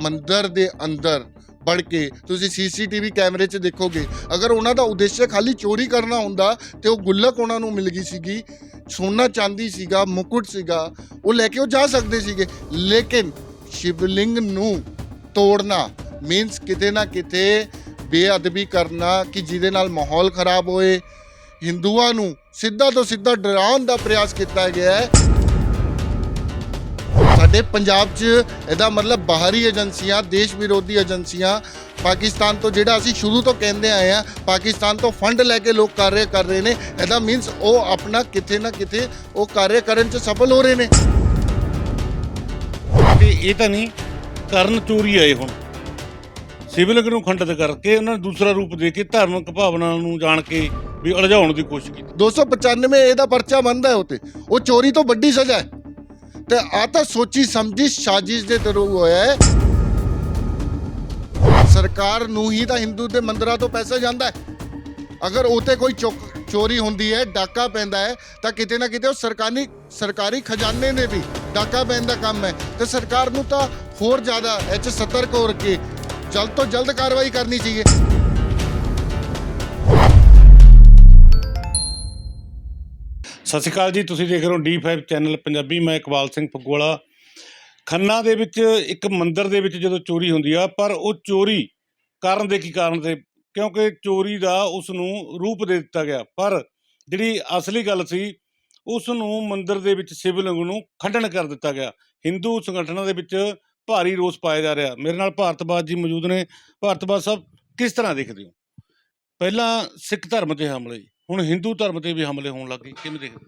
ਮੰਦਰ ਦੇ ਅੰਦਰ ਵੜ ਕੇ ਤੁਸੀਂ ਸੀਸੀਟੀਵੀ ਕੈਮਰੇ 'ਚ ਦੇਖੋਗੇ, ਅਗਰ ਉਹਨਾਂ ਦਾ ਉਦੇਸ਼ ਖਾਲੀ ਚੋਰੀ ਕਰਨਾ ਹੁੰਦਾ ਤੇ ਉਹ ਗੁੱਲਕ ਉਹਨਾਂ ਨੂੰ ਮਿਲ ਗਈ ਸੀਗੀ, ਸੋਨਾ ਚਾਂਦੀ ਸੀਗਾ, ਮੁਕੁਟ ਸੀਗਾ, ਉਹ ਲੈ ਕੇ ਉਹ ਜਾ ਸਕਦੇ ਸੀਗੇ। ਲੇਕਿਨ ਸ਼ਿਵਲਿੰਗ ਨੂੰ ਤੋੜਨਾ ਮੀਨਸ ਕਿਤੇ ਨਾ ਕਿਤੇ ਬੇਅਦਬੀ ਕਰਨਾ ਕਿ ਜਿਹਦੇ ਨਾਲ ਮਾਹੌਲ ਖਰਾਬ ਹੋਏ। ਹਿੰਦੂਆਂ ਨੂੰ ਸਿੱਧਾ ਤੋਂ ਸਿੱਧਾ ਡਰਾਉਣ ਦਾ ਪ੍ਰਯਾਸ ਕੀਤਾ ਗਿਆ ਹੈ। ਸਾਡੇ ਪੰਜਾਬ 'ਚ ਇਹਦਾ ਮਤਲਬ ਬਾਹਰੀ ਏਜੰਸੀਆਂ ਦੇਸ਼ ਵਿਰੋਧੀ ਏਜੰਸੀਆਂ ਪਾਕਿਸਤਾਨ ਤੋਂ ਜਿਹੜਾ ਅਸੀਂ ਸ਼ੁਰੂ ਤੋਂ ਕਹਿੰਦੇ ਆਏ ਆ ਪਾਕਿਸਤਾਨ ਤੋਂ ਫੰਡ ਲੈ ਕੇ ਲੋਕ ਕਾਰਜ ਕਰ ਰਹੇ ਨੇ ਇਹਦਾ ਮੀਨਸ ਉਹ ਆਪਣਾ ਕਿਤੇ ਨਾ ਕਿਤੇ ਉਹ ਕਾਰਜ ਕਰਨ 'ਚ ਸਫਲ ਹੋ ਰਹੇ ਨੇ। ਤੇ ਇਹ ਤਾਂ ਨਹੀਂ ਕਰਨ ਚੋਰੀ ਆਏ ਹੁਣ। ਸਿਵਲਿੰਗ ਨੂੰ ਖੰਡਿਤ ਕਰਕੇ ਉਹਨਾਂ ਨੇ ਦੂਸਰਾ ਰੂਪ ਦੇ ਕੇ ਧਾਰਮਿਕ ਭਾਵਨਾ ਨੂੰ ਜਾਣ ਕੇ ਵੀ ਉਲਝਾਉਣ ਦੀ ਕੋਸ਼ਿਸ਼ ਕੀਤੀ। 295 ਇਹਦਾ ਪਰਚਾ ਬੰਦਾ ਹੈ ਉਤੇ ਉਹ ਚੋਰੀ ਤੋਂ ਵੱਡੀ ਸਜ਼ਾ ਹੈ। ਤੇ ਆ ਤਾਂ ਸੋਚੀ ਸਮਝੀ ਸਾਜ਼ਿਸ਼ ਦੇ ਤਰੂ ਹੋਇਆ ਹੈ। ਸਰਕਾਰ ਨੂੰ ਹੀ ਤਾਂ ਹਿੰਦੂ ਦੇ ਮੰਦਰਾਂ ਤੋਂ ਪੈਸਾ ਜਾਂਦਾ ਹੈ। ਅਗਰ ਉਤੇ ਕੋਈ ਚੁੱਕ ਚੋਰੀ ਹੁੰਦੀ ਹੈ, ਡਾਕਾ ਪੈਂਦਾ ਹੈ, ਤਾਂ ਕਿਤੇ ਨਾ ਕਿਤੇ ਉਹ ਸਰਕਾਰੀ ਸਰਕਾਰੀ ਖਜ਼ਾਨੇ ਨੇ ਵੀ ਡਾਕਾ ਪੈਣ ਦਾ ਕੰਮ ਹੈ। ਤੇ ਸਰਕਾਰ ਨੂੰ ਤਾਂ ਹੋਰ ਜ਼ਿਆਦਾ ਇਹ 'ਚ ਸਤਰਕ ਹੋ ਕੇ ਜਲਦ ਤੋਂ ਜਲਦ ਕਾਰਵਾਈ ਕਰਨੀ ਚਾਹੀਏ। ਸਤਿ ਸ਼੍ਰੀ ਅਕਾਲ ਜੀ, ਤੁਸੀਂ ਦੇਖ ਰਹੇ ਹੋ D5 ਚੈਨਲ ਪੰਜਾਬੀ, ਮੈਂ ਇਕਬਾਲ ਸਿੰਘ ਫਗਵਾਲਾ ਖੰਨਾ ਦੇ ਵਿੱਚ ਇੱਕ ਮੰਦਿਰ ਦੇ ਵਿੱਚ ਜਦੋਂ ਚੋਰੀ ਹੁੰਦੀ ਆ, ਪਰ ਉਹ ਚੋਰੀ ਕਾਰਨ ਦੇ ਕੀ ਕਾਰਨ ਤੇ? ਕਿਉਂਕਿ ਚੋਰੀ ਦਾ ਉਸ ਨੂੰ ਰੂਪ ਦੇ ਦਿੱਤਾ ਗਿਆ। ਪਰ ਜਿਹੜੀ ਅਸਲੀ ਗੱਲ ਸੀ ਉਸ ਨੂੰ ਮੰਦਿਰ ਦੇ ਵਿੱਚ ਸਿਵਲਿੰਗ ਨੂੰ ਖੰਡਨ ਕਰ ਦਿੱਤਾ ਗਿਆ। ਹਿੰਦੂ ਸੰਗਠਨਾਂ ਦੇ ਵਿੱਚ ਭਾਰੀ ਰੋਸ ਪਾਇਆ ਜਾ ਰਿਹਾ। ਮੇਰੇ ਨਾਲ ਭਾਰਤਬਾਜ ਜੀ ਮੌਜੂਦ ਨੇ। ਭਾਰਤਬਾਜ ਸਾਹਿਬ, ਕਿਸ ਤਰ੍ਹਾਂ ਦੇਖਦੇ ਹੋ? ਪਹਿਲਾਂ ਸਿੱਖ ਧਰਮ ਤੇ ਹਮਲੇ। ਹੁਣ ਹਿੰਦੂ ਧਰਮ ਤੇ ਵੀ ਹਮਲੇ ਹੋਣ ਲੱਗੇ ਕਿਵੇਂ ਦੇਖਦੇ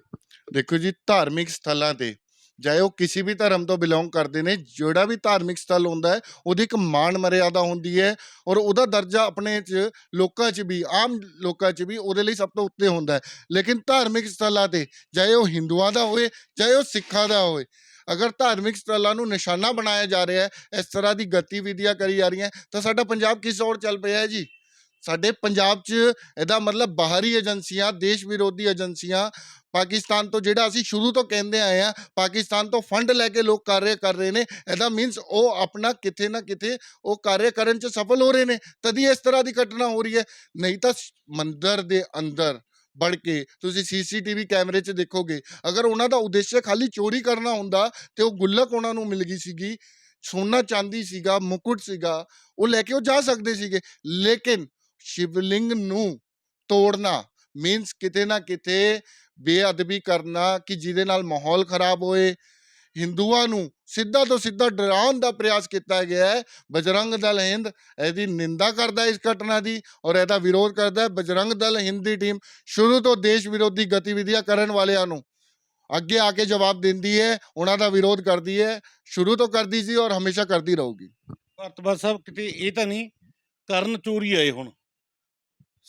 ਦੇਖੋ ਜੀ, ਧਾਰਮਿਕ ਸਥਲਾਂ ਤੇ ਚਾਹੇ ਉਹ ਕਿਸੇ ਵੀ ਧਰਮ ਤੋਂ ਬਿਲੋਂਗ ਕਰਦੇ ਨੇ, ਜਿਹੜਾ ਵੀ ਧਾਰਮਿਕ ਸਥਲ ਹੁੰਦਾ ਹੈ, ਉਹਦੀ ਇੱਕ ਮਾਣ ਮਰਿਆਦਾ ਹੁੰਦੀ ਹੈ ਔਰ ਉਹਦਾ ਦਰਜਾ ਆਪਣੇ ਚ ਲੋਕਾਂ 'ਚ ਵੀ, ਆਮ ਲੋਕਾਂ 'ਚ ਵੀ ਉਹਦੇ ਲਈ ਸਭ ਤੋਂ ਉੱਤੇ ਹੁੰਦਾ ਹੈ। ਲੇਕਿਨ ਧਾਰਮਿਕ ਸਥਲਾਂ ਤੇ ਚਾਹੇ ਉਹ ਹਿੰਦੂਆਂ ਦਾ ਹੋਵੇ, ਚਾਹੇ ਉਹ ਸਿੱਖਾਂ ਦਾ ਹੋਵੇ, ਅਗਰ ਧਾਰਮਿਕ ਸਥਲਾਂ ਨੂੰ ਨਿਸ਼ਾਨਾ ਬਣਾਇਆ ਜਾ ਰਿਹਾ ਹੈ, ਇਸ ਤਰ੍ਹਾਂ ਦੀ ਗਤੀਵਿਧੀਆਂ ਕਰੀ ਜਾ ਰਹੀਆਂ, ਤਾਂ ਸਾਡਾ ਪੰਜਾਬ ਕਿਸ ਔਰ ਚੱਲ ਪਿਆ ਹੈ ਜੀ? ਸਾਡੇ ਪੰਜਾਬ 'ਚ ਇਹਦਾ ਮਤਲਬ ਬਾਹਰੀ ਏਜੰਸੀਆਂ, ਦੇਸ਼ ਵਿਰੋਧੀ ਏਜੰਸੀਆਂ, ਪਾਕਿਸਤਾਨ ਤੋਂ ਜਿਹੜਾ ਅਸੀਂ ਸ਼ੁਰੂ ਤੋਂ ਕਹਿੰਦੇ ਆਏ ਆ ਪਾਕਿਸਤਾਨ ਤੋਂ ਫੰਡ ਲੈ ਕੇ ਲੋਕ ਕਾਰਜ ਕਰ ਰਹੇ ਨੇ, ਇਹਦਾ ਮੀਨਸ ਉਹ ਆਪਣਾ ਕਿਤੇ ਨਾ ਕਿਤੇ ਉਹ ਕਾਰਜ ਕਰਨ 'ਚ ਸਫਲ ਹੋ ਰਹੇ ਨੇ, ਤਦੀ ਇਸ ਤਰ੍ਹਾਂ ਦੀ ਘਟਨਾ ਹੋ ਰਹੀ ਹੈ। ਨਹੀਂ ਤਾਂ ਮੰਦਰ ਦੇ ਅੰਦਰ ਵੜ ਕੇ ਤੁਸੀਂ ਸੀਸੀਟੀਵੀ ਕੈਮਰੇ 'ਚ ਦੇਖੋਗੇ, ਅਗਰ ਉਹਨਾਂ ਦਾ ਉਦੇਸ਼ ਖਾਲੀ ਚੋਰੀ ਕਰਨਾ ਹੁੰਦਾ, ਤੇ ਉਹ ਗੁੱਲਕ ਉਹਨਾਂ ਨੂੰ ਮਿਲ ਗਈ ਸੀਗੀ, ਸੋਨਾ ਚਾਂਦੀ ਸੀਗਾ, ਮੁਕੁਟ ਸੀਗਾ, ਉਹ ਲੈ ਕੇ ਉਹ ਜਾ ਸਕਦੇ ਸੀਗੇ। ਲੇਕਿਨ ਸ਼ਿਵਲਿੰਗ ਨੂੰ ਤੋੜਨਾ ਮੀਨਸ ਕਿਤੇ ਨਾ ਕਿਤੇ ਬੇਅਦਬੀ ਕਰਨਾ ਕਿ ਜਿਹਦੇ ਨਾਲ ਮਾਹੌਲ ਖਰਾਬ ਹੋਏ। ਹਿੰਦੂਆਂ ਨੂੰ ਸਿੱਧਾ ਤੋਂ ਸਿੱਧਾ ਡਰਾਉਣ ਦਾ ਪ੍ਰਯਾਸ ਕੀਤਾ ਗਿਆ ਹੈ। ਬਜਰੰਗ ਦਲ ਹਿੰਦ ਇਹਦੀ ਨਿੰਦਾ ਕਰਦਾ ਇਸ ਘਟਨਾ ਦੀ ਔਰ ਇਹਦਾ ਵਿਰੋਧ ਕਰਦਾ ਹੈ। ਬਜਰੰਗ ਦਲ ਹਿੰਦ ਦੀ ਟੀਮ ਸ਼ੁਰੂ ਤੋਂ ਦੇਸ਼ ਵਿਰੋਧੀ ਗਤੀਵਿਧੀਆਂ ਕਰਨ ਵਾਲਿਆਂ ਨੂੰ ਅੱਗੇ ਆ ਕੇ ਜਵਾਬ ਦਿੰਦੀ ਹੈ, ਉਹਨਾਂ ਦਾ ਵਿਰੋਧ ਕਰਦੀ ਹੈ, ਸ਼ੁਰੂ ਤੋਂ ਕਰਦੀ ਸੀ ਔਰ ਹਮੇਸ਼ਾ ਕਰਦੀ ਰਹੂਗੀ। ਭਾਰਤ ਸਾਹਿਬ ਕਿਤੇ ਇਹ ਤਾਂ ਨਹੀਂ, ਕਰਨ ਚੋਰੀ ਆਏ ਹੁਣ।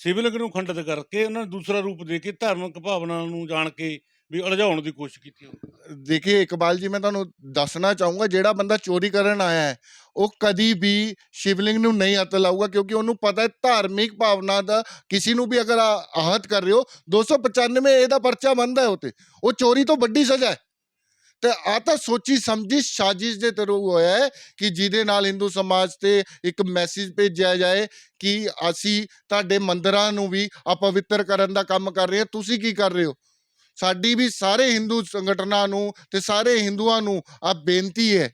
ਸਿਵਲਿੰਗ ਨੂੰ ਖੰਡਿਤ ਕਰਕੇ ਉਹਨਾਂ ਨੇ ਦੂਸਰਾ ਰੂਪ ਦੇ ਕੇ ਧਾਰਮਿਕ ਭਾਵਨਾ ਨੂੰ ਜਾਣ ਕੇ ਵੀ ਉਲਝਾਉਣ ਦੀ ਕੋਸ਼ਿਸ਼ ਕੀਤੀ ਹੋਵੇ। ਇਕਬਾਲ ਜੀ, ਮੈਂ ਤੁਹਾਨੂੰ ਦੱਸਣਾ ਚਾਹੂੰਗਾ, ਜਿਹੜਾ ਬੰਦਾ ਚੋਰੀ ਕਰਨ ਆਇਆ ਹੈ, ਉਹ ਕਦੀ ਵੀ ਸ਼ਿਵਲਿੰਗ ਨੂੰ ਨਹੀਂ ਹੱਥ ਲਾਊਗਾ, ਕਿਉਂਕਿ ਉਹਨੂੰ ਪਤਾ ਹੈ ਧਾਰਮਿਕ ਭਾਵਨਾ ਦਾ ਕਿਸੇ ਨੂੰ ਵੀ ਅਗਰ ਆ- ਆਹਤ ਕਰ ਰਹੇ ਹੋ 295 ਇਹਦਾ ਪਰਚਾ ਬੰਦਾ ਹੈ ਉਤੇ ਉਹ ਚੋਰੀ ਤੋਂ ਵੱਡੀ ਸਜ਼ਾ ਹੈ ਤੇ ਆ ਤਾਂ ਸੋਚੀ ਸਮਝੀ ਸਾਜ਼ਿਸ਼ ਦੇ ਤਰੂ ਹੋਇਆ ਹੈ ਕਿ ਜਿਹਦੇ ਨਾਲ ਹਿੰਦੂ ਸਮਾਜ ਤੇ ਇੱਕ ਮੈਸੇਜ ਭੇਜਿਆ ਜਾਏ ਕਿ ਅਸੀਂ ਤੁਹਾਡੇ ਮੰਦਰਾਂ ਨੂੰ ਵੀ ਅਪਵਿੱਤਰ ਕਰਨ ਦਾ ਕੰਮ ਕਰ ਰਹੇ ਹਾਂ। ਤੁਸੀਂ ਕੀ ਕਰ ਰਹੇ ਹੋ? ਸਾਡੀ ਵੀ ਸਾਰੇ ਹਿੰਦੂ ਸੰਗਠਨਾਂ ਨੂੰ ਤੇ ਸਾਰੇ ਹਿੰਦੂਆਂ ਨੂੰ ਆ ਬੇਨਤੀ ਹੈ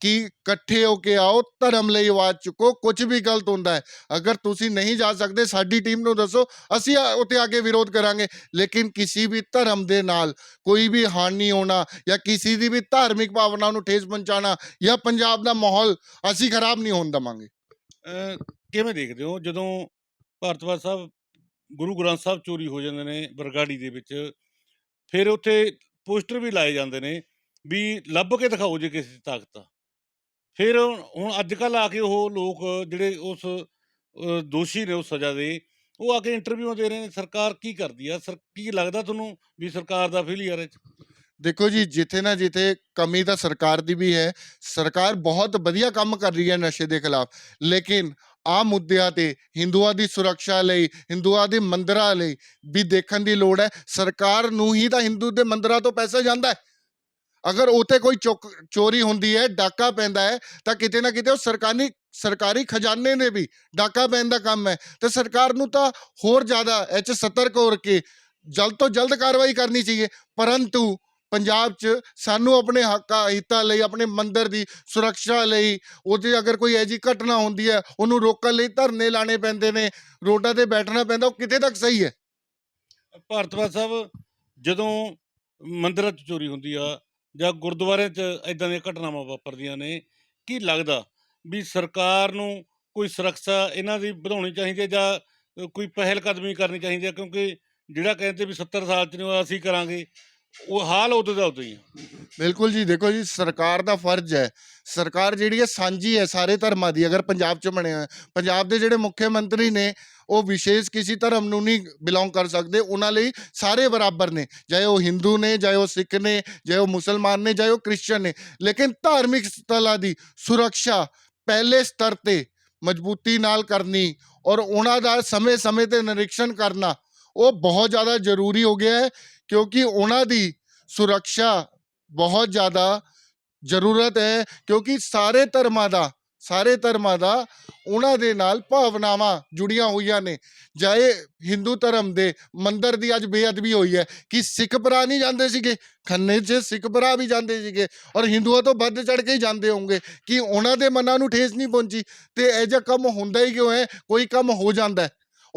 ਕਿ ਇਕੱਠੇ ਹੋ ਕੇ ਆਓ, ਧਰਮ ਲਈ ਆਵਾਜ਼ ਚੁੱਕੋ ਕੁਝ ਵੀ ਗਲਤ ਹੁੰਦਾ ਹੈ। ਅਗਰ ਤੁਸੀਂ ਨਹੀਂ ਜਾ ਸਕਦੇ, ਸਾਡੀ ਟੀਮ ਨੂੰ ਦੱਸੋ, ਅਸੀਂ ਆ- ਉੱਥੇ ਆ ਕੇ ਵਿਰੋਧ ਕਰਾਂਗੇ। ਲੇਕਿਨ ਕਿਸੇ ਵੀ ਧਰਮ ਦੇ ਨਾਲ ਕੋਈ ਵੀ ਹਾਨੀ ਹੋਣਾ ਜਾਂ ਕਿਸੇ ਦੀ ਵੀ ਧਾਰਮਿਕ ਭਾਵਨਾ ਨੂੰ ਠੇਸ ਪਹੁੰਚਾਉਣਾ ਜਾਂ ਪੰਜਾਬ ਦਾ ਮਾਹੌਲ ਅਸੀਂ ਖਰਾਬ ਨਹੀਂ ਹੋਣ ਦਵਾਂਗੇ। ਕਿਵੇਂ ਦੇਖਦੇ ਹੋ? ਜਦੋਂ ਭਾਰਤਬਾਜ ਸਾਹਿਬ, ਗੁਰੂ ਗ੍ਰੰਥ ਸਾਹਿਬ ਚੋਰੀ ਹੋ ਜਾਂਦੇ ਨੇ ਬਰਗਾੜੀ ਦੇ ਵਿੱਚ, ਫਿਰ ਉੱਥੇ ਪੋਸਟਰ ਵੀ ਲਾਏ ਜਾਂਦੇ ਨੇ ਵੀ ਲੱਭ ਕੇ ਦਿਖਾਓ ਜੇ ਕਿਸੇ ਦੀ ਤਾਕਤ ਆ। ਫਿਰ ਹੁਣ ਅੱਜ ਕੱਲ ਆ ਕੇ ਉਹ ਲੋਕ ਜਿਹੜੇ ਉਸ ਅਹ, ਦੋਸ਼ੀ ਨੇ ਉਸ ਸਜ਼ਾ ਦੇ ਉਹ ਆ ਕੇ ਇੰਟਰਵਿਊ ਦੇ ਰਹੇ ਨੇ ਸਰਕਾਰ ਕੀ ਕਰਦੀ ਆ ਸਰ ਕੀ ਲੱਗਦਾ ਤੁਹਾਨੂੰ ਵੀ ਸਰਕਾਰ ਦਾ ਫੇਲਿਅਰ ਹੈ ਇਹ 'ਚ? ਦੇਖੋ ਜੀ ਜਿੱਥੇ ਨਾ ਜਿੱਥੇ ਕਮੀ ਤਾਂ ਸਰਕਾਰ ਦੀ ਵੀ ਹੈ ਸਰਕਾਰ ਬਹੁਤ ਵਧੀਆ ਕੰਮ ਕਰ ਰਹੀ ਹੈ ਨਸ਼ੇ ਦੇ ਖਿਲਾਫ ਲੇਕਿਨ ਆ ਮੁੱਦਿਆਂ ਤੇ ਹਿੰਦੂਆਂ ਦੀ ਸੁਰੱਖਿਆ ਲਈ ਹਿੰਦੂਆਂ ਦੇ ਮੰਦਰਾਂ ਲਈ ਵੀ ਦੇਖਣ ਦੀ ਲੋੜ ਹੈ ਸਰਕਾਰ ਨੂੰ ਹੀ ਤਾਂ ਹਿੰਦੂ ਦੇ ਮੰਦਰਾਂ ਤੋਂ ਪੈਸਾ ਜਾਂਦਾ ਹੈ ਅਗਰ ਉਤੇ ਕੋਈ ਚੁੱਕ, ਚੋਰੀ ਹੁੰਦੀ ਹੈ, ਡਾਕਾ ਪੈਂਦਾ ਹੈ, ਤਾਂ ਕਿਤੇ ਨਾ ਕਿਤੇ ਉਹ ਸਰਕਾਰੀ ਸਰਕਾਰੀ ਖਜ਼ਾਨੇ ਨੇ ਵੀ ਡਾਕਾ ਪੈਣ ਦਾ ਕੰਮ ਹੈ। ਤੇ ਸਰਕਾਰ ਨੂੰ ਤਾਂ ਹੋਰ ਜ਼ਿਆਦਾ ਇਹ 'ਚ ਸਤਰਕ ਹੋ ਕੇ ਜਲਦ ਤੋਂ ਜਲਦ ਕਾਰਵਾਈ ਕਰਨੀ ਚਾਹੀਏ। ਪਰੰਤੂ ਪੰਜਾਬ 'ਚ ਸਾਨੂੰ ਆਪਣੇ ਹੱਕਾਂ, ਹਿੱਤਾਂ ਲਈ, ਆਪਣੇ ਮੰਦਰ ਦੀ ਸੁਰੱਖਿਆ ਲਈ, ਉਹਦੇ ਅਗਰ ਕੋਈ ਐਜੀ ਘਟਨਾ ਹੁੰਦੀ ਹੈ, ਉਹਨੂੰ ਰੋਕਣ ਲਈ ਧਰਨੇ ਲਾਣੇ ਪੈਂਦੇ ਨੇ, ਰੋਡਾਂ ਤੇ ਬੈਠਣਾ ਪੈਂਦਾ, ਉਹ ਕਿਤੇ ਤੱਕ ਸਹੀ ਹੈ? ਭਾਰਤਵਾ ਸਾਹਿਬ, ਜਦੋਂ ਮੰਦਰਾਂ 'ਚ ਚੋਰੀ ਹੁੰਦੀ ਆ ਜਾਂ ਗੁਰਦੁਆਰਿਆਂ 'ਚ ਇਦਾਂ ਦੀਆਂ ਘਟਨਾਵਾਂ ਵਾਪਰਦੀਆਂ ਨੇ, ਕੀ ਲੱਗਦਾ ਵੀ ਸਰਕਾਰ ਨੂੰ ਕੋਈ ਸੁਰੱਖਿਆ ਇਹਨਾਂ ਦੀ ਵਧਾਉਣੀ ਚਾਹੀਦੀ ਹੈ ਜਾਂ ਕੋਈ ਪਹਿਲ ਕਦਮੀ ਕਰਨੀ ਚਾਹੀਦੀ ਹੈ? ਕਿਉਂਕਿ ਜਿਹੜਾ ਕਹਿੰਦੇ ਵੀ 70 ਸਾਲ 'ਚ ਨਹੀਂ ਹੋਇਆ, ਅਸੀਂ ਕਰਾਂਗੇ। ਉਹ ਹਾਲ ਉਦੋਂ ਦਾ ਉਦੋਂ ਹੀ ਆ। ਬਿਲਕੁਲ ਜੀ, ਦੇਖੋ ਜੀ, ਸਰਕਾਰ ਦਾ ਫਰਜ਼ ਹੈ। ਸਰਕਾਰ ਜਿਹੜੀ ਹੈ, ਸਾਂਝੀ ਹੈ ਸਾਰੇ ਧਰਮਾਂ ਦੀ, ਅਗਰ ਪੰਜਾਬ 'ਚ ਬਣਿਆ ਹੋਇਆ ਪੰਜਾਬ ਦੇ ਜਿਹੜੇ ਮੁੱਖ ਮੰਤਰੀ ਨੇ, ਉਹ ਵਿਸ਼ੇਸ਼ ਕਿਸੇ ਧਰਮ ਨੂੰ ਨਹੀਂ ਬਿਲੋਂਗ ਕਰ ਸਕਦੇ। ਉਹਨਾਂ ਲਈ ਸਾਰੇ ਬਰਾਬਰ ਨੇ, ਚਾਹੇ ਉਹ ਹਿੰਦੂ ਨੇ, ਚਾਹੇ ਉਹ ਸਿੱਖ ਨੇ, ਚਾਹੇ ਉਹ ਮੁਸਲਮਾਨ ਨੇ, ਚਾਹੇ ਉਹ ਕ੍ਰਿਸਚੀਅਨ ਨੇ। ਲੇਕਿਨ ਧਾਰਮਿਕ ਸਥਲਾਂ ਦੀ ਸੁਰੱਖਿਆ ਪਹਿਲੇ ਸਤਰ ਤੇ ਮਜ਼ਬੂਤੀ ਨਾਲ ਕਰਨੀ ਔਰ ਉਹਨਾਂ ਦਾ ਸਮੇਂ-ਸਮੇਂ ਤੇ ਨਿਰੀਖਣ ਕਰਨਾ, ਉਹ ਬਹੁਤ ਜ਼ਿਆਦਾ ਜ਼ਰੂਰੀ ਹੋ ਗਿਆ ਹੈ। ਕਿਉਂਕਿ ਉਹਨਾਂ ਦੀ ਸੁਰੱਖਿਆ ਬਹੁਤ ਜ਼ਿਆਦਾ ਜ਼ਰੂਰਤ ਹੈ, ਕਿਉਂਕਿ ਸਾਰੇ ਧਰਮਾਂ ਦਾ, ਸਾਰੇ ਧਰਮਾਂ ਦਾ ਉਹਨਾਂ ਦੇ ਨਾਲ ਭਾਵਨਾਵਾਂ ਜੁੜੀਆਂ ਹੋਈਆਂ ਨੇ। ਜਾਏ ਹਿੰਦੂ ਧਰਮ ਦੇ ਮੰਦਰ ਦੀ ਅੱਜ ਬੇਅਦਬੀ ਹੋਈ ਹੈ ਕਿ ਸਿੱਖ ਭਰਾ ਨਹੀਂ ਜਾਂਦੇ ਸੀਗੇ, ਖੰਨੇ 'ਚ ਸਿੱਖ ਭਰਾ ਵੀ ਜਾਂਦੇ ਸੀਗੇ ਔਰ ਹਿੰਦੂਆਂ ਤੋਂ ਵੱਧ ਚੜ ਕੇ ਹੀ ਜਾਂਦੇ ਹੋਣਗੇ, ਕਿ ਉਹਨਾਂ ਦੇ ਮਨਾਂ ਨੂੰ ਠੇਸ ਨਹੀਂ ਪਹੁੰਚੀ? ਤੇ ਇਹ ਜਿਹਾ ਕੰਮ ਹੁੰਦਾ ਹੀ ਕਿਉਂ ਹੈ? ਕੋਈ ਕੰਮ ਹੋ ਜਾਂਦਾ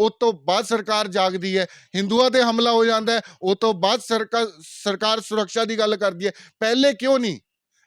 ਉਸ ਤੋਂ ਬਾਅਦ ਸਰਕਾਰ ਜਾਗਦੀ ਹੈ, ਹਿੰਦੂਆਂ ਤੇ ਹਮਲਾ ਹੋ ਜਾਂਦਾ ਹੈ ਉਹ ਤੋਂ ਬਾਅਦ ਸਰਕਾਰ ਸਰਕਾਰ ਸੁਰੱਖਿਆ ਦੀ ਗੱਲ ਕਰਦੀ ਹੈ। ਪਹਿਲੇ ਕਿਉਂ ਨਹੀਂ?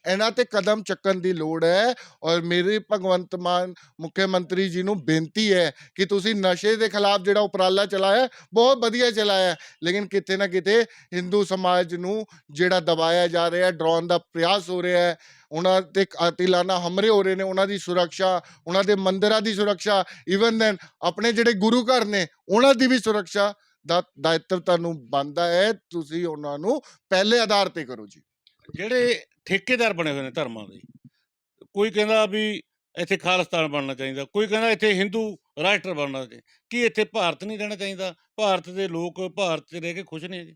ਇਹਨਾਂ ਤੇ ਕਦਮ ਚੱਕਣ ਦੀ ਲੋੜ ਹੈ ਔਰ ਮੇਰੇ ਭਗਵੰਤ ਮਾਨ ਮੁੱਖ ਮੰਤਰੀ ਜੀ ਨੂੰ ਬੇਨਤੀ ਹੈ ਕਿ ਤੁਸੀਂ ਨਸ਼ੇ ਦੇ ਖਿਲਾਫ ਜਿਹੜਾ ਉਪਰਾਲਾ ਚਲਾਇਆ ਬਹੁਤ ਵਧੀਆ ਚਲਾਇਆ ਲੇਕਿਨ ਕਿਤੇ ਨਾ ਕਿਤੇ ਹਿੰਦੂ ਸਮਾਜ ਨੂੰ ਜਿਹੜਾ ਦਬਾਇਆ ਜਾ ਰਿਹਾ ਹੈ, ਡਰਾਉਣ ਦਾ ਪ੍ਰਯਾਸ ਹੋ ਰਿਹਾ ਹੈ, ਉਹਨਾਂ ਤੇ ਕਾਤਿਲਾਨਾ ਹਮਲੇ ਹੋ ਰਹੇ ਨੇ, ਉਹਨਾਂ ਦੀ ਸੁਰੱਖਿਆ, ਉਹਨਾਂ ਦੇ ਮੰਦਰਾਂ ਦੀ ਸੁਰੱਖਿਆ ਇਵਨ ਦੈਨ ਆਪਣੇ ਜਿਹੜੇ ਗੁਰੂ ਘਰ ਨੇ, ਉਹਨਾਂ ਦੀ ਵੀ ਸੁਰੱਖਿਆ ਦਾ ਦਾਇਤਵ ਤੁਹਾਨੂੰ ਬਣਦਾ ਹੈ। ਤੁਸੀਂ ਉਹਨਾਂ ਨੂੰ ਪਹਿਲੇ ਆਧਾਰ ਤੇ ਕਰੋ ਜੀ। ਜਿਹੜੇ ਠੇਕੇਦਾਰ ਬਣੇ ਹੋਏ ਨੇ ਧਰਮਾਂ ਦੇ, ਕੋਈ ਕਹਿੰਦਾ ਵੀ ਇੱਥੇ ਖਾਲਿਸਤਾਨ ਬਣਨਾ ਚਾਹੀਦਾ, ਕੋਈ ਕਹਿੰਦਾ ਇੱਥੇ ਹਿੰਦੂ ਰਾਸ਼ਟਰ ਬਣਨਾ ਚਾਹੀਦਾ ਕੀ ਇੱਥੇ ਭਾਰਤ ਨਹੀਂ ਰਹਿਣਾ ਚਾਹੀਦਾ? ਭਾਰਤ ਦੇ ਲੋਕ ਭਾਰਤ 'ਚ ਰਹਿ ਕੇ ਖੁਸ਼ ਨਹੀਂ ਹੈਗੇ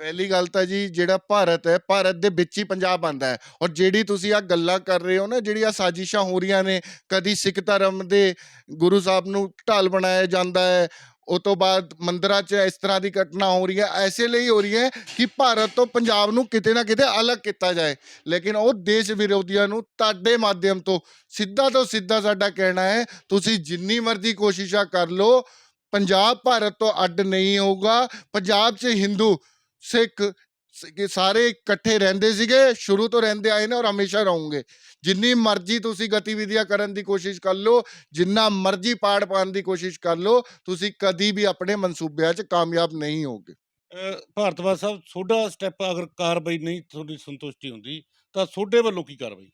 ਪਹਿਲੀ ਗੱਲ ਤਾਂ ਜੀ ਜਿਹੜਾ ਭਾਰਤ ਹੈ, ਭਾਰਤ ਦੇ ਵਿੱਚ ਹੀ ਪੰਜਾਬ ਆਂਦਾ ਹੈ ਔਰ ਜਿਹੜੀ ਤੁਸੀਂ ਆ ਗੱਲਾਂ ਕਰ ਰਹੇ ਹੋ ਨਾ ਜਿਹੜੀਆਂ ਸਾਜ਼ਿਸ਼ਾਂ ਹੋ ਰਹੀਆਂ ਨੇ, ਕਦੀ ਸਿੱਖ ਧਰਮ ਦੇ ਗੁਰੂ ਸਾਹਿਬ ਨੂੰ ਢਾਲ ਬਣਾਇਆ ਜਾਂਦਾ ਹੈ ਉਹ ਤੋਂ ਬਾਅਦ ਮੰਦਰਾਂ 'ਚ ਇਸ ਤਰ੍ਹਾਂ ਦੀ ਘਟਨਾ ਹੋ ਰਹੀ ਹੈ, ਐਸੇ ਲਈ ਹੋ ਰਹੀ ਹੈ ਕਿ ਭਾਰਤ ਤੋਂ ਪੰਜਾਬ ਨੂੰ ਕਿਤੇ ਨਾ ਕਿਤੇ ਅਲੱਗ ਕੀਤਾ ਜਾਏ। ਲੇਕਿਨ ਉਹ ਦੇਸ਼ ਵਿਰੋਧੀਆਂ ਨੂੰ ਤੁਹਾਡੇ ਮਾਧਿਅਮ ਤੋਂ ਸਿੱਧਾ ਤੋਂ ਸਿੱਧਾ ਸਾਡਾ ਕਹਿਣਾ ਹੈ, ਤੁਸੀਂ ਜਿੰਨੀ ਮਰਜ਼ੀ ਕੋਸ਼ਿਸ਼ਾਂ ਕਰ ਲਓ, ਪੰਜਾਬ ਭਾਰਤ ਤੋਂ ਅੱਡ ਨਹੀਂ ਹੋਊਗਾ। ਪੰਜਾਬ 'ਚ ਹਿੰਦੂ, ਸਿੱਖ ਕਿ ਸਾਰੇ ਇਕੱਠੇ ਰਹਿੰਦੇ ਸੀਗੇ, ਸ਼ੁਰੂ ਤੋਂ ਰਹਿੰਦੇ ਆਏ ਨੇ ਔਰ ਹਮੇਸ਼ਾ ਰਹੋਗੇ। ਜਿੰਨੀ ਮਰਜ਼ੀ ਤੁਸੀਂ ਗਤੀਵਿਧੀਆਂ ਕਰਨ ਦੀ ਕੋਸ਼ਿਸ਼ ਕਰ ਲਓ, ਜਿੰਨਾ ਮਰਜ਼ੀ ਪਾੜ ਪਾਉਣ ਦੀ ਕੋਸ਼ਿਸ਼ ਕਰ ਲਓ, ਤੁਸੀਂ ਕਦੀ ਵੀ ਆਪਣੇ ਮਨਸੂਬਿਆਂ 'ਚ ਕਾਮਯਾਬ ਨਹੀਂ ਹੋਗੇ ਅਹ ਸਾਹਿਬ ਤੁਹਾਡਾ ਸਟੈਪ ਅਗਰ ਕਾਰਵਾਈ ਨਹੀਂ, ਤੁਹਾਡੀ ਸੰਤੁਸ਼ਟੀ ਹੁੰਦੀ, ਤਾਂ ਤੁਹਾਡੇ ਵੱਲੋਂ ਕੀ ਕਾਰਵਾਈ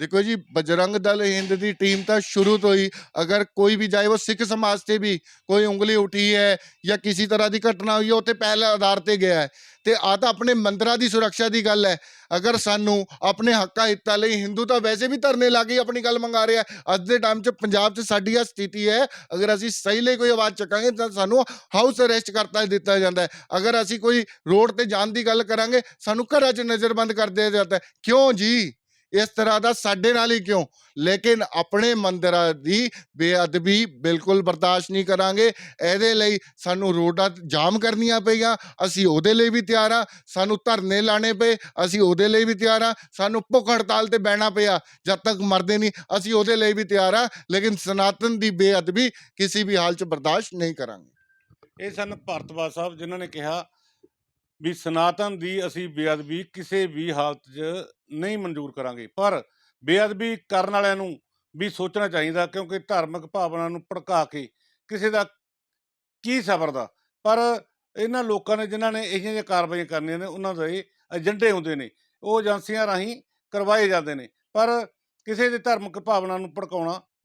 ਦੇਖੋ ਜੀ, ਬਜਰੰਗ ਦਲ ਹਿੰਦ ਦੀ ਟੀਮ ਤਾਂ ਸ਼ੁਰੂ ਤੋਂ ਹੀ, ਅਗਰ ਕੋਈ ਵੀ ਜਾਏ ਉਹ ਸਿੱਖ ਸਮਾਜ ਤੇ ਵੀ ਕੋਈ ਉਂਗਲੀ ਉਠੀ ਹੈ ਜਾਂ ਕਿਸੇ ਤਰ੍ਹਾਂ ਦੀ ਘਟਨਾ ਹੋਈ ਹੈ, ਉਹ ਤੇ ਪਹਿਲੇ ਆਧਾਰ ਤੇ ਗਿਆ ਹੈ। ਤੇ ਆ ਤਾਂ ਆਪਣੇ ਮੰਦਰਾਂ ਦੀ ਸੁਰੱਖਿਆ ਦੀ ਗੱਲ ਹੈ। ਅਗਰ ਸਾਨੂੰ ਆਪਣੇ ਹੱਕਾਂ ਹਿੱਤਾਂ ਲਈ ਹਿੰਦੂ ਤਾਂ ਵੈਸੇ ਵੀ ਧਰਨੇ ਲਾ ਕੇ ਆਪਣੀ ਗੱਲ ਮੰਗਾ ਰਿਹਾ ਅੱਜ ਦੇ ਟਾਈਮ 'ਚ ਪੰਜਾਬ 'ਚ ਸਾਡੀ ਆ ਸਥਿਤੀ ਹੈ, ਅਗਰ ਅਸੀਂ ਸਹੀ ਲਈ ਕੋਈ ਆਵਾਜ਼ ਚੱਕਾਂਗੇ ਤਾਂ ਸਾਨੂੰ ਹਾਊਸ ਅਰੈਸਟ ਕਰਤਾ ਦਿੱਤਾ ਜਾਂਦਾ ਹੈ। ਅਗਰ ਅਸੀਂ ਕੋਈ ਰੋਡ ਤੇ ਜਾਣ ਦੀ ਗੱਲ ਕਰਾਂਗੇ, ਸਾਨੂੰ ਘਰਾਂ 'ਚ ਨਜ਼ਰਬੰਦ ਕਰ ਦਿਆ ਜਾਂਦਾ ਹੈ। ਕਿਉਂ ਜੀ? ਇਸ ਤਰ੍ਹਾਂ ਦਾ ਸਾਡੇ ਨਾਲ ਹੀ ਕਿਉਂ? ਲੇਕਿਨ ਆਪਣੇ ਮੰਦਰਾਂ ਦੀ ਬੇਅਦਬੀ ਬਿਲਕੁਲ ਬਰਦਾਸ਼ਤ ਨਹੀਂ ਕਰਾਂਗੇ। ਇਹਦੇ ਲਈ ਸਾਨੂੰ ਰੋਡਾਂ ਜਾਮ ਕਰਨੀਆਂ ਪਈਆਂ। ਅਸੀਂ ਉਹਦੇ ਲਈ ਵੀ ਤਿਆਰ ਆ। ਸਾਨੂੰ ਧਰਨੇ ਲਾਣੇ ਪਏ। ਅਸੀਂ ਉਹਦੇ ਲਈ ਵੀ ਤਿਆਰ ਆ। ਸਾਨੂੰ ਭੁੱਖ ਹੜਤਾਲ ਤੇ ਬਹਿਣਾ ਪਿਆ। ਜਦ ਤੱਕ ਮਰਦੇ ਨਹੀਂ, ਅਸੀਂ ਉਹਦੇ ਲਈ ਵੀ ਤਿਆਰ ਆ। ਲੇਕਿਨ ਸਨਾਤਨ ਦੀ ਬੇਅਦਬੀ ਕਿਸੇ ਵੀ ਹਾਲ 'ਚ ਬਰਦਾਸ਼ਤ ਨਹੀਂ ਕਰਾਂਗੇ। ਇਹ ਸਨ ਭਾਰਤਵਾ ਸਾਹਿਬ, ਜਿਨ੍ਹਾਂ ਨੇ ਕਿਹਾ ਵੀ ਸਨਾਤਨ ਦੀ ਅਸੀਂ ਬੇਅਦਬੀ ਕਿਸੇ ਵੀ ਹਾਲਤ 'ਚ ਨਹੀਂ ਮਨਜ਼ੂਰ ਕਰਾਂਗੇ। ਪਰ ਬੇਅਦਬੀ ਕਰਨ ਵਾਲਿਆਂ ਨੂੰ ਵੀ ਸੋਚਣਾ ਚਾਹੀਦਾ ਕਿਉਂਕਿ ਧਾਰਮਿਕ ਭਾਵਨਾ ਨੂੰ ਭੜਕਾ ਕੇ ਕਿਸੇ ਦਾ ਕੀ ਸਬਰ ਦਾ। ਪਰ ਇਹਨਾਂ ਲੋਕਾਂ ਨੇ ਜਿਨ੍ਹਾਂ ਨੇ ਇਹੀਆਂ ਜਿਹੀਆਂ ਕਾਰਵਾਈਆਂ ਕਰਨੀਆਂ ਨੇ, ਉਹਨਾਂ ਦੇ ਏਜੰਡੇ ਹੁੰਦੇ ਨੇ, ਉਹ ਏਜੰਸੀਆਂ ਰਾਹੀਂ ਕਰਵਾਏ ਜਾਂਦੇ ਨੇ। ਪਰ ਕਿਸੇ ਦੇ ਧਾਰਮਿਕ ਭਾਵਨਾ ਨੂੰ ਭੜਕਾਉਣਾ